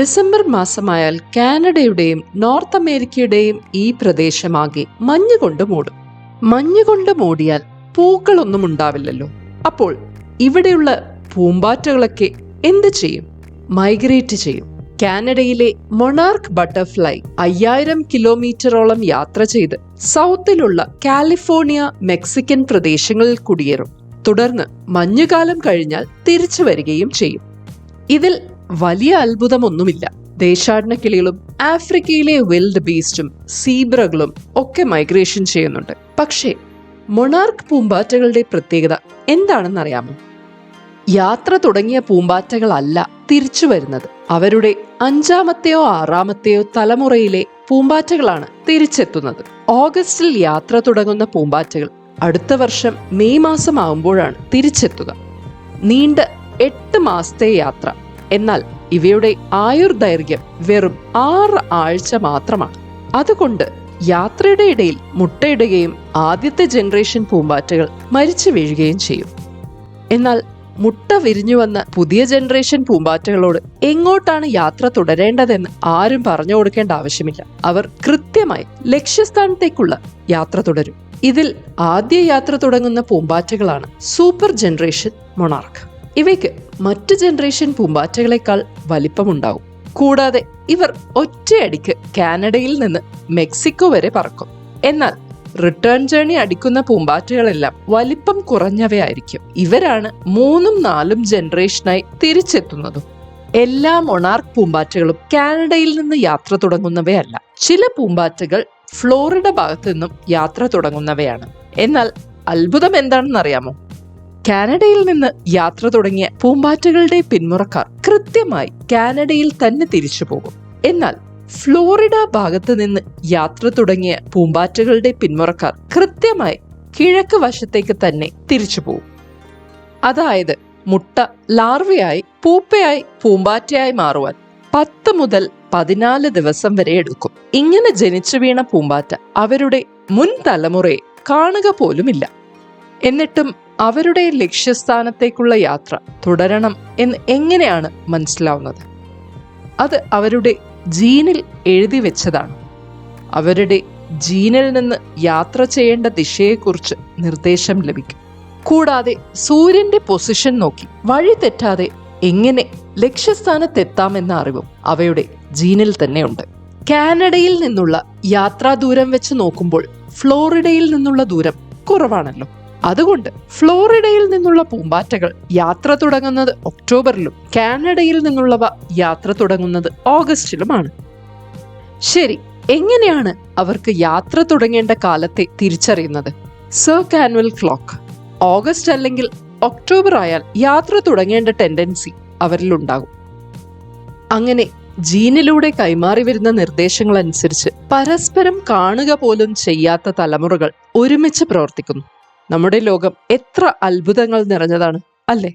December മാസമായാൽ കാനഡയുടെയും north അമേരിക്കയുടെയും ഈ പ്രദേശമാകെ മഞ്ഞുകൊണ്ട് മൂടും. മഞ്ഞുകൊണ്ട് മൂടിയാൽ പൂക്കളൊന്നും ഉണ്ടാവില്ലല്ലോ. അപ്പോൾ ഇവിടെയുള്ള പൂമ്പാറ്റകളൊക്കെ എന്ത് ചെയ്യും? മൈഗ്രേറ്റ് ചെയ്യും. കാനഡയിലെ മൊണാർക്ക് ബട്ടർഫ്ലൈ അയ്യായിരം കിലോമീറ്ററോളം യാത്ര ചെയ്ത് സൗത്തിലുള്ള കാലിഫോർണിയ മെക്സിക്കൻ പ്രദേശങ്ങളിൽ കുടിയേറും. തുടർന്ന് മഞ്ഞുകാലം കഴിഞ്ഞാൽ തിരിച്ചു വരികയും ചെയ്യും. ഇതിൽ വലിയ അത്ഭുതമൊന്നുമില്ല. ദേശാടന കിളികളും ആഫ്രിക്കയിലെ വെൽഡ് ബീസ്റ്റും സീബ്രകളും ഒക്കെ മൈഗ്രേഷൻ ചെയ്യുന്നുണ്ട്. പക്ഷേ മൊണാർക്ക് പൂമ്പാറ്റകളുടെ പ്രത്യേകത എന്താണെന്നറിയാമോ യാത്ര തുടങ്ങിയ പൂമ്പാറ്റകളല്ല തിരിച്ചു വരുന്നത്. അവരുടെ അഞ്ചാമത്തെയോ ആറാമത്തെയോ തലമുറയിലെ പൂമ്പാറ്റകളാണ് തിരിച്ചെത്തുന്നത്. ഓഗസ്റ്റിൽ യാത്ര തുടങ്ങുന്ന പൂമ്പാറ്റകൾ അടുത്ത വർഷം മെയ് മാസം ആവുമ്പോഴാണ് തിരിച്ചെത്തുക. നീണ്ട എട്ട് മാസത്തെ യാത്ര. എന്നാൽ ഇവയുടെ ആയുർദൈർഘ്യം വെറും ആറ് ആഴ്ച മാത്രമാണ്. അതുകൊണ്ട് യാത്രയുടെ ഇടയിൽ മുട്ടയിടുകയും ആദ്യത്തെ ജനറേഷൻ പൂമ്പാറ്റകൾ മരിച്ചു വീഴുകയും ചെയ്യും. എന്നാൽ മുട്ട വിരിഞ്ഞു വന്ന പുതിയ ജനറേഷൻ പൂമ്പാറ്റകളോട് എങ്ങോട്ടാണ് യാത്ര തുടരേണ്ടതെന്ന് ആരും പറഞ്ഞു കൊടുക്കേണ്ട ആവശ്യമില്ല. അവർ കൃത്യമായി ലക്ഷ്യസ്ഥാനത്തേക്കുള്ള യാത്ര തുടരും. ഇതിൽ ആദ്യ യാത്ര തുടങ്ങുന്ന പൂമ്പാറ്റകളാണ് സൂപ്പർ ജനറേഷൻ മൊണാർക്ക് ഇവയ്ക്ക് മറ്റു ജനറേഷൻ പൂമ്പാറ്റകളെക്കാൾ വലിപ്പമുണ്ടാവും. കൂടാതെ ഇവർ ഒറ്റയടിക്ക് കാനഡയിൽ നിന്ന് മെക്സിക്കോ വരെ പറക്കും. എന്നാൽ റിട്ടേൺ ജേണി അടിക്കുന്ന പൂമ്പാറ്റകളെല്ലാം വലിപ്പം കുറഞ്ഞവയായിരിക്കും. ഇവരാണ് മൂന്നും നാലും ജനറേഷനായി തിരിച്ചെത്തുന്നതും. എല്ലാ മൊണാർക്ക് പൂമ്പാറ്റകളും കാനഡയിൽ നിന്ന് യാത്ര തുടങ്ങുന്നവയല്ല. ചില പൂമ്പാറ്റകൾ ഫ്ലോറിഡ ഭാഗത്തു നിന്നും യാത്ര തുടങ്ങുന്നവയാണ്. എന്നാൽ അത്ഭുതം എന്താണെന്ന് അറിയാമോ കാനഡയിൽ നിന്ന് യാത്ര തുടങ്ങിയ പൂമ്പാറ്റകളുടെ പിന്മുറക്കാർ കൃത്യമായി കാനഡയിൽ തന്നെ തിരിച്ചു പോകും. എന്നാൽ ഫ്ലോറിഡ ഭാഗത്ത് നിന്ന് യാത്ര തുടങ്ങിയ പൂമ്പാറ്റകളുടെ പിന്മുറക്കാർ കൃത്യമായി കിഴക്ക് വശത്തേക്ക് തന്നെ തിരിച്ചു പോകും. അതായത് മുട്ട ലാർവയായി പൂപ്പയായി പൂമ്പാറ്റയായി മാറുവാൻ പത്ത് മുതൽ പതിനാല് ദിവസം വരെ എടുക്കും. ഇങ്ങനെ ജനിച്ചു വീണ പൂമ്പാറ്റ അവരുടെ മുൻ തലമുറയെ കാണുക പോലുമില്ല. എന്നിട്ടും അവരുടെ ലക്ഷ്യസ്ഥാനത്തേക്കുള്ള യാത്ര തുടരണം എന്ന് എങ്ങനെയാണ് മനസ്സിലാവുന്നത്? അത് അവരുടെ ജീനിൽ എഴുതി വെച്ചതാണ്. അവരുടെ ജീനിൽ നിന്ന് യാത്ര ചെയ്യേണ്ട ദിശയെക്കുറിച്ച് നിർദ്ദേശം ലഭിക്കും. കൂടാതെ സൂര്യന്റെ പൊസിഷൻ നോക്കി വഴി തെറ്റാതെ എങ്ങനെ ലക്ഷ്യസ്ഥാനത്തെത്താമെന്ന അറിവും അവയുടെ ജീനിൽ തന്നെയുണ്ട്. കാനഡയിൽ നിന്നുള്ള യാത്രാ ദൂരം വെച്ച് നോക്കുമ്പോൾ ഫ്ലോറിഡയിൽ നിന്നുള്ള ദൂരം കുറവാണല്ലോ. അതുകൊണ്ട് ഫ്ലോറിഡയിൽ നിന്നുള്ള പൂമ്പാറ്റകൾ യാത്ര തുടങ്ങുന്നത് ഒക്ടോബറിലും കാനഡയിൽ നിന്നുള്ളവ യാത്ര തുടങ്ങുന്നത് ഓഗസ്റ്റിലുമാണ്. ശരി എങ്ങനെയാണ് അവർക്ക് യാത്ര തുടങ്ങേണ്ട കാലത്തെ തിരിച്ചറിയുന്നത്? Sir കാനുവൽ clock. ഓഗസ്റ്റ് അല്ലെങ്കിൽ ഒക്ടോബർ ആയാൽ യാത്ര തുടങ്ങേണ്ട ടെൻഡൻസി അവരിലുണ്ടാകും അങ്ങനെ ജീനിലൂടെ കൈമാറി വരുന്ന നിർദ്ദേശങ്ങൾ അനുസരിച്ച് പരസ്പരം കാണുക പോലും ചെയ്യാത്ത തലമുറകൾ ഒരുമിച്ച് പ്രവർത്തിക്കുന്നു. നമ്മുടെ ലോകം എത്ര അത്ഭുതങ്ങൾ നിറഞ്ഞതാണ് അല്ലേ?